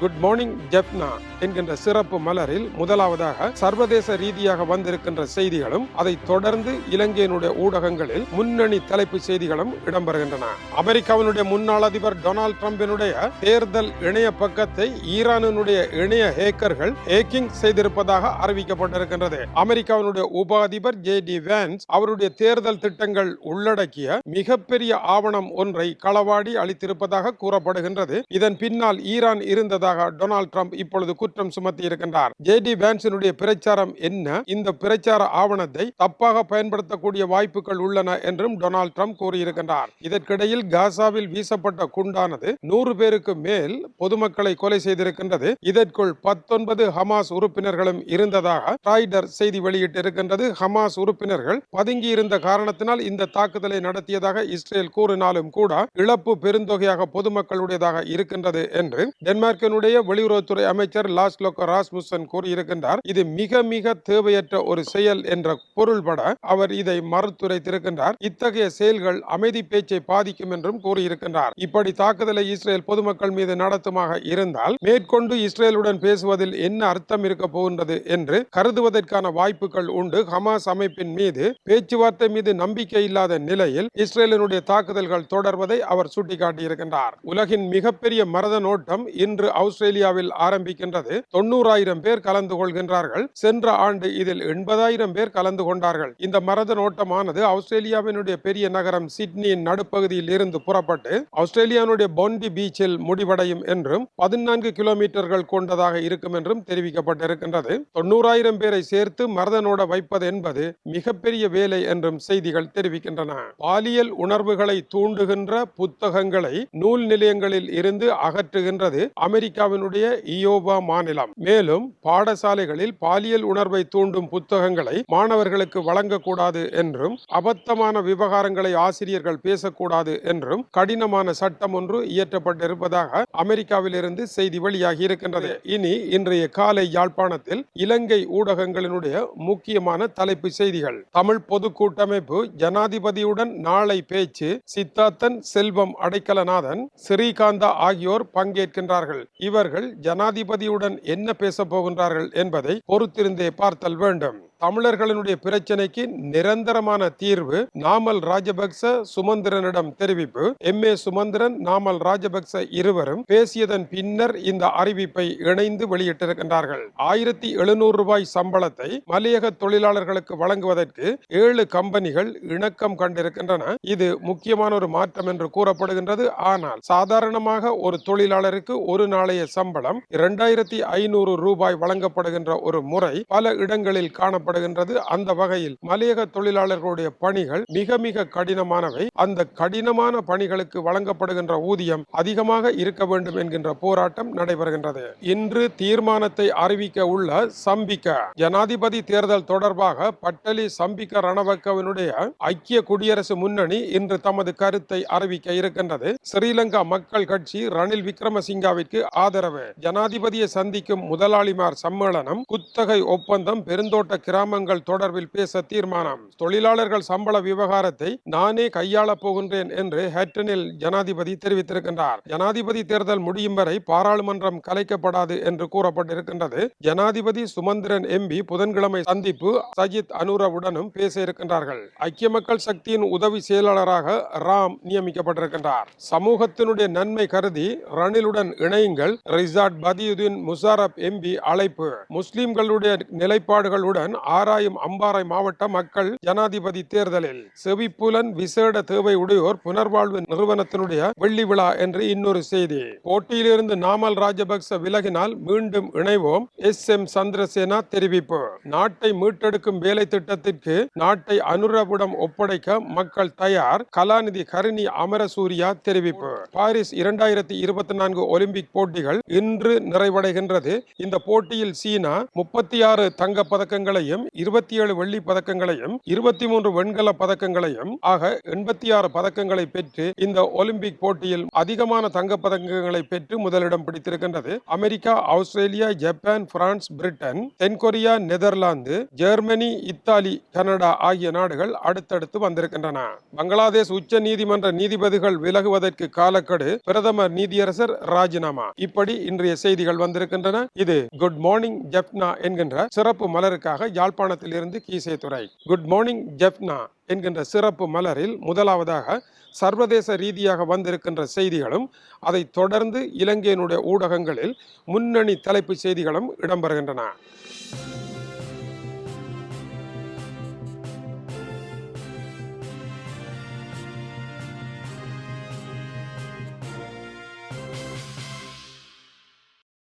Good morning Jaffna என்கின்ற சிறப்பு மலரில் முதலாவதாக சர்வதேச ரீதியாக வந்திருக்கின்ற செய்திகளும் அதைத் தொடர்ந்து இலங்கையினுடைய ஊடகங்களில் முன்னணி தலைப்பு செய்திகளும் இடம்பெறுகின்றன. அமெரிக்காவினுடைய முன்னாள் அதிபர் டொனால்டு டிரம்பினுடைய தேர்தல் இணைய பக்கத்தை ஈரானினுடைய இணைய ஹேக்கர்கள் ஹேக்கிங் செய்திருப்பதாக அறிவிக்கப்பட்டிருக்கின்றது. அமெரிக்காவினுடைய உப அதிபர் ஜே டி வேன்ஸ் அவருடைய தேர்தல் திட்டங்கள் உள்ளடக்கிய மிகப்பெரிய ஆவணம் ஒன்றை களவாடி அளித்திருப்பதாக கூறப்படுகின்றது. இதன் பின்னால் ஈரான் இருந்ததாக டொனால்ட் ட்ரம்ப் இப்பொழுது குற்றம் சுமத்தி இருக்கின்றார். ஜே டி வேன்சனுடைய பிரச்சாரம் என்ன? இந்த பிரச்சார ஆவணத்தை தப்பாக பயன்படுத்தக்கூடிய வாய்ப்புகள் உள்ளன என்றும் டொனால்ட் ட்ரம்ப் கூறியிருக்கின்றார். இதற்கிடையில் காசாவில் வீசப்பட்ட குண்டானது நூறு பேருக்கு மேல் பொதுமக்களை கொலை செய்திருக்கின்றது. இதற்குள் பத்தொன்பது ஹமாஸ் உறுப்பினர்களும் இருந்ததாக ராய்டர் செய்தி வெளியிட்டிருக்கின்றது. ஹமாஸ் உறுப்பினர்கள் பதுங்கி இருந்த காரணத்தினால் இந்த தாக்குதலை நடத்தியதாக இஸ்ரேல் கூறினாலும் கூட இழப்பு பெருந்தொகையாக பொதுமக்களுடையதாக இருக்கின்றது என்று பிரிட்டனுடைய வெளியுறவுத்துறை அமைச்சர் லாஸ்லோக ராஸ்முசன் கூறியிருக்கின்றார். இது மிக மிக தேவையற்ற ஒரு செயல் என்ற பொருள்பட அவர் இதை மறுத்துரைத்திருக்கின்றார். இத்தகைய செயல்கள் அமைதி பேச்சை பாதிக்கும் என்றும் கூறியிருக்கின்றார். இப்படி தாக்குதலை இஸ்ரேல் பொதுமக்கள் மீது நடத்துமாக இருந்தால் மேற்கொண்டு இஸ்ரேலுடன் பேசுவதில் என்ன அர்த்தம் இருக்க போகின்றது என்று கருதுவதற்கான வாய்ப்புகள் உண்டு. ஹமாஸ் அமைப்பின் மீது பேச்சுவார்த்தை மீது நம்பிக்கை இல்லாத நிலையில் இஸ்ரேலினுடைய தாக்குதல்கள் தொடர்வதை அவர் சுட்டிக்காட்டியிருக்கின்றார். உலகின் மிகப்பெரிய மரத நோட்டம் இன்று ஆஸ்திரேலியாவில் ஆரம்பிக்கின்றது. தொண்ணூறாயிரம் பேர் கலந்து கொள்கின்றார்கள். சென்ற ஆண்டு இதில் எண்பதாயிரம் பேர் கலந்து கொண்டார்கள். இந்த மரத நோட்டமானது ஆஸ்திரேலியாவினுடைய பெரிய நகரம் சிட்னியின் நடுப்பகுதியில் இருந்து புறப்பட்டு ஆஸ்திரேலியாவுடைய பொண்டி பீச்சில் முடிவடையும் என்றும் பதினான்கு கிலோமீட்டர்கள் கொண்டதாக இருக்கும் என்றும் தெரிவிக்கப்பட்டிருக்கின்றது. தொண்ணூறாயிரம் பேரை சேர்த்து மரதனோட வைப்பது என்பது மிகப்பெரிய வேலை என்றும் செய்திகள் தெரிவிக்கின்றன. பாலியல் உணர்வுகளை தூண்டுகின்ற புத்தகங்களை நூல் நிலையங்களில் இருந்து அகற்றுகின்றது. அமெரிக்க அமெரிக்காவினுடைய இயோபா மாநிலம். மேலும் பாடசாலைகளில் பாலியல் உணர்வை தூண்டும் புத்தகங்களை மாணவர்களுக்கு வழங்கக்கூடாது என்றும் அபத்தமான விவகாரங்களை ஆசிரியர்கள் பேசக்கூடாது என்றும் கடினமான சட்டம் ஒன்று இயற்றப்பட்டிருப்பதாக அமெரிக்காவிலிருந்து செய்தி வெளியாகி இருக்கின்றது. இனி இன்றைய காலை யாழ்ப்பாணத்தில் இலங்கை ஊடகங்களினுடைய முக்கியமான தலைப்பு செய்திகள். தமிழ் பொது கூட்டமைப்பு ஜனாதிபதியுடன் நாளை பேச்சு சித்தார்த்தன் செல்வம் அடைக்கலநாதன் ஸ்ரீகாந்தா ஆகியோர் பங்கேற்கின்றார்கள். இவர்கள் ஜனாதிபதியுடன் என்ன பேசப் போகின்றார்கள் என்பதை பொறுத்திருந்தே பார்த்தல் வேண்டும். தமிழர்களினுடைய பிரச்சனைக்கு நிரந்தரமான தீர்வு நாமல் ராஜபக்ச சுமந்திரனிடம் தெரிவிப்பு. எம். ஏ. சுமந்திரன் நாமல் ராஜபக்ச இருவரும் பேசியதன் பின்னர் இந்த அறிவிப்பை இணைந்து வெளியிட்டிருக்கின்றார்கள். ஆயிரத்தி எழுநூறு ரூபாய் சம்பளத்தை மலையக தொழிலாளர்களுக்கு வழங்குவதற்கு ஏழு கம்பெனிகள் இணக்கம் கண்டிருக்கின்றன. இது முக்கியமான ஒரு மாற்றம் என்று கூறப்படுகின்றது. ஆனால் சாதாரணமாக ஒரு தொழிலாளருக்கு ஒரு நாளைய சம்பளம் இரண்டாயிரத்தி ஐநூறு ரூபாய் வழங்கப்படுகின்ற ஒரு முறை பல இடங்களில் காணப்படுகின்றது அந்த வகையில் மலையக தொழிலாளர்களுடைய பணிகள் மிக மிக கடினமானவை. அந்த கடினமான பணிகளுக்கு வழங்கப்படுகின்ற ஊதியம் அதிகமாக இருக்க வேண்டும் என்கின்ற போராட்டம் நடைபெறுகின்றது. இன்று தீர்மானத்தை அறிவிக்க உள்ள சம்பிக்க ஜனாதிபதி தேர்தல் தொடர்பாக பட்டலி சம்பிக்க ரணவக்கவினுடைய ஐக்கிய குடியரசு முன்னணி இன்று தமது கருத்தை அறிவிக்க இருக்கின்றது. ஸ்ரீலங்கா மக்கள் கட்சி ரணில் விக்ரமசிங்காவிற்கு ஆதரவு. ஜனாதிபதியை சந்திக்கும் முதலாளிமார் சம்மேளனம் குத்தகை ஒப்பந்தம் பெருந்தோட்ட கிராமங்கள் தொடர்பில் பேச தீர்மானம். தொழிலாளர்கள் சம்பள விவகாரத்தை நானே கையாளப் போகின்றேன் என்று ஹேட்டனில் ஜனாதிபதி தெரிவித்திருக்கின்றார். ஜனாதிபதி தேர்தல் முடியும் வரை பாராளுமன்றம் கலைக்கப்படாது என்று கூறப்பட்டிருக்கின்றது. ஜனாதிபதி சுமந்திரன் எம்பி புதன்கிழமை சந்திப்பு சஜித் அனுரவுடனும் பேச இருக்கின்றார்கள். ஐக்கிய மக்கள் சக்தியின் உதவி செயலாளராக ராம் நியமிக்கப்பட்டிருக்கின்றார். சமூகத்தினுடைய நன்மை கருதி ரணிலுடன் இணையுங்கள். ரிசார்ட் பதியுதீன் முசாரப் எம்பி அழைப்பு. முஸ்லிம்களுடைய நிலைப்பாடுகளுடன் ஆராயும் அம்பாறை மாவட்ட மக்கள் ஜனாதிபதி தேர்தலில் செவிப்புலன் விசேட தேவை உடையோர் புனர்வாழ்வு நிறுவனத்தினுடைய வெள்ளி விழா என்று இன்னொரு செய்தி. போட்டியிலிருந்து நாமல் ராஜபக்ச விலகினால் மீண்டும் இணைவோம். எஸ் எம் சந்திரசேனா தெரிவிப்பு. நாட்டை மீட்டெடுக்கும் வேலை திட்டத்திற்கு நாட்டை அனுரவிடம் ஒப்படைக்க மக்கள் தயார். கலாநிதி கருணி அமரசூரியா தெரிவிப்பு. பாரிஸ் இரண்டாயிரத்தி இருபத்தி நான்கு ஒலிம்பிக் போட்டிகள் இன்று நிறைவடைகின்றது. இந்த போட்டியில் சீனா முப்பத்தி ஆறு தங்க பதக்கங்களையும் பதக்கங்களையும் இருபத்தி ஏழு வெள்ளி பதக்கங்களையும் இருபத்தி மூன்று வெண்கல பதக்கங்களையும் ஆக எண்பத்தி ஆறு பதக்கங்களை பெற்று இந்த ஒலிம்பிக் போட்டியில் அதிகமான தங்க பதக்கங்களை பெற்று முதலிடம் பிடித்திருக்கின்றது. America Australia Japan France Britain தென்கொரியா நெதர்லாந்து ஜெர்மனி இத்தாலி கனடா ஆகிய நாடுகள் அடுத்தடுத்து வந்திருக்கின்றன. பங்களாதேஷ் உச்ச நீதிமன்ற நீதிபதிகள் விலகுவதற்கு காலக்கெடு பிரதமர் நீதியரசர் ராஜினாமா. இப்படி இன்றைய செய்திகள் வந்திருக்கின்றன. இது குட் மார்னிங் ஜெப்னா என்கின்ற சிறப்பு மலருக்காக யாழ்ப்பாணத்தில் இருந்து குட் மார்னிங் ஜெப்னா என்கின்ற சிறப்பு மலரில் முதலாவதாக சர்வதேச ரீதியாக வந்திருக்கின்ற செய்திகளும் அதைத் தொடர்ந்து இலங்கையினுடைய ஊடகங்களில் முன்னணி தலைப்பு செய்திகளும் இடம்பெறுகின்றன.